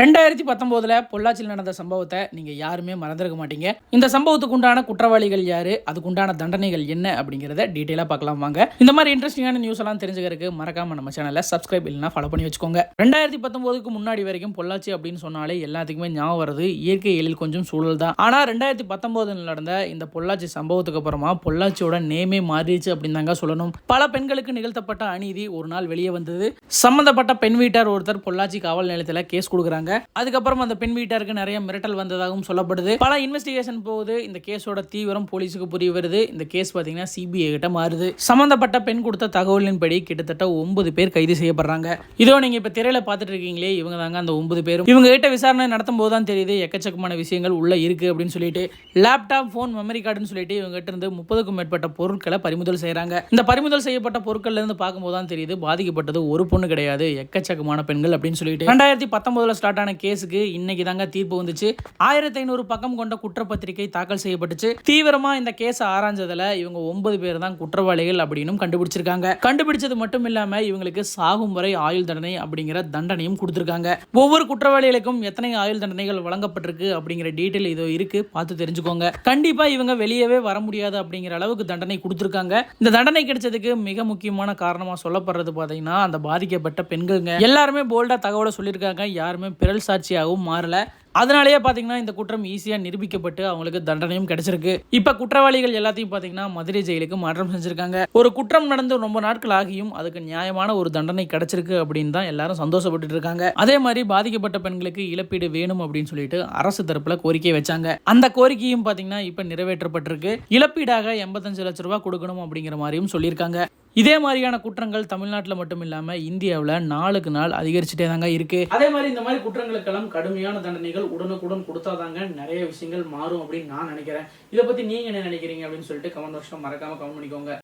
ரெண்டாயிரத்தி பத்தொம்போதில் பொள்ளாச்சியில் நடந்த சம்பவத்தை நீங்கள் யாருமே மறந்துருக்க மாட்டீங்க. இந்த சம்பவத்துக்கு உண்டான குற்றவாளிகள் யார்? அதுக்குண்டான தண்டனைகள் என்ன அப்படிங்கிறத டீட்டெயிலாக பார்க்கலாம் வாங்க. இந்த மாதிரி இன்ட்ரெஸ்டிங்கான நியூஸ் எல்லாம் தெரிஞ்சுக்கிறதுக்கு மறக்காம நம்ம சேனலை சப்ஸ்கிரைப் இல்லைனா ஃபாலோ பண்ணி வச்சுக்கோங்க. ரெண்டாயிரத்தி பத்தொம்போதுக்கு முன்னாடி வரைக்கும் பொள்ளாச்சி அப்படின்னு சொன்னாலே எல்லாத்துக்குமே ஞாபகம் வருது இயற்கை எழில் கொஞ்சம் சூழல் தான். ஆனால் ரெண்டாயிரத்தி பத்தொம்போதில் நடந்த இந்த பொள்ளாச்சி சம்பவத்துக்கு அப்புறமா பொள்ளாச்சியோட நேமே மாறிடுச்சு அப்படின்னு தாங்க சொல்லணும். பல பெண்களுக்கு நிகழ்த்தப்பட்ட அநீதி ஒரு நாள் வெளியே வந்தது. சம்மந்தப்பட்ட பெண் வீட்டார் ஒருத்தர் பொள்ளாச்சி காவல் நிலையத்தில் கேஸ் கொடுக்குறாங்க. அதுக்கப்புறம் அந்த பெண் வீட்டாருக்கு நிறைய மிரட்டல் வந்ததாகவும் சொல்லப்படுது. பல இன்வெஸ்டிகேஷன் போகுது. இந்த கேஸோட தீவிரம் போலீஸுக்கு புரிய வருது. இந்த கேஸ் பார்த்தீங்கன்னா சிபிஐ கிட்ட மாறுது. சம்பந்தப்பட்ட பெண் கொடுத்த தகவலின்படி கிட்டத்தட்ட ஒன்பது பேர் கைது செய்யப்படுறாங்க. இதோ நீங்க இப்ப திரையில பார்த்துட்டு இருக்கீங்களே இவங்க தாங்க அந்த ஒன்பது பேரும். இவங்க கிட்ட விசாரணை நடத்தும் போது தான் தெரியுது எக்கச்சக்கமான விஷயங்கள் உள்ள இருக்கு அப்படின்னு சொல்லிட்டு. லேப்டாப் போன் மெமரி கார்டுன்னு சொல்லிட்டு இவங்க கிட்ட இருந்து முப்பதுக்கும் மேற்பட்ட பொருட்களை பறிமுதல் செய்யறாங்க. இந்த பறிமுதல் செய்யப்பட்ட பொருட்கள்ல இருந்து பார்க்கும்போது தான் தெரியுது பாதிக்கப்பட்டது ஒரு பொண்ணு கிடையாது எக்கச்சக்கமான பெண்கள் அப்படின்னு சொல்லிட்டு. ரெண்டாயிரத்தி பத்தொன்பதுல ஸ்டார்ட் ஆன கேஸுக்கு இன்னைக்கு தாங்க தீர்ப்பு வந்துச்சு. ஆயிரத்தி ஐநூறு பக்கம் கொண்ட குற்றப்பத்திரிகை தாக்கல் செய்யப்பட்டுச்சு. தீவிரமா இந்த கேஸ் ஆராய்ஞ்சதுல இவங்க ஒன்பது பேர் தான் குற்றவாளிகள் அப்படின்னு கண்டுபிடிச்சிருக்காங்க. கண்டுபிடிச்சது மட்டும் இல்லாம இவங்களுக்கு சாகும் வரை ஆயுள் தண்டனை அப்படிங்கிற தண்டனையும் கொடுத்திருக்காங்க. ஒவ்வொரு குற்றவாளிகளுக்கும் எத்தனை ஆயுள் தண்டனைகள் வழங்கப்பட்டிருக்கு அப்படிங்கிற டீட்டெயில் இதோ இருக்கு. பார்த்து தெரிஞ்சுக்கோங்க. கண்டிப்பா இவங்க வெளியவே வர முடியாது அப்படிங்கிற அளவுக்கு தண்டனை கொடுத்திருக்காங்க. இந்த தண்டனை கிடைச்சதுக்கு மிக முக்கியமான காரணமா சொல்லப்படுறது பாத்தீங்கன்னா அந்த பாதிக்கப்பட்ட பெண்கள்ங்க. எல்லாருமே போல்டா தகவலை சொல்லியிருக்காங்க. யாருமே பிறல் சாட்சியாகவும் மாறல. அதனாலேயே பார்த்தீங்கன்னா இந்த குற்றம் ஈஸியாக நிரூபிக்கப்பட்டு அவங்களுக்கு தண்டனையும் கிடைச்சிருக்கு. இப்போ குற்றவாளிகள் எல்லாத்தையும் பார்த்தீங்கன்னா மதுரை ஜெயிலுக்கு மாற்றம் செஞ்சுருக்காங்க. ஒரு குற்றம் நடந்து ரொம்ப நாட்கள் ஆகியும் அதுக்கு நியாயமான ஒரு தண்டனை கிடைச்சிருக்கு அப்படின்னு தான் எல்லாரும் சந்தோஷப்பட்டு இருக்காங்க. அதே மாதிரி பாதிக்கப்பட்ட பெண்களுக்கு இழப்பீடு வேணும் அப்படின்னு சொல்லிட்டு அரசு தரப்பில் கோரிக்கை வச்சாங்க. அந்த கோரிக்கையும் பார்த்தீங்கன்னா இப்போ நிறைவேற்றப்பட்டிருக்கு. இழப்பீடாக எண்பத்தஞ்சு லட்ச ரூபா கொடுக்கணும் அப்படிங்கிற மாதிரியும் சொல்லியிருக்காங்க. இதே மாதிரியான குற்றங்கள் தமிழ்நாட்டில் மட்டும் இல்லாம இந்தியாவில் நாளுக்கு நாள் அதிகரிச்சுட்டே தாங்க இருக்கு. அதே மாதிரி இந்த மாதிரி குற்றங்களுக்கெல்லாம் கடுமையான தண்டனைகள் உடனுக்குடன் கொடுத்தாதாங்க நிறைய விஷயங்கள் மாறும் அப்படின்னு நான் நினைக்கிறேன். இதை பத்தி நீங்க என்ன நினைக்கிறீங்க அப்படின்னு சொல்லிட்டு கமெண்ட் வருஷம் மறக்காம கமெண்ட் பண்ணிக்கோங்க.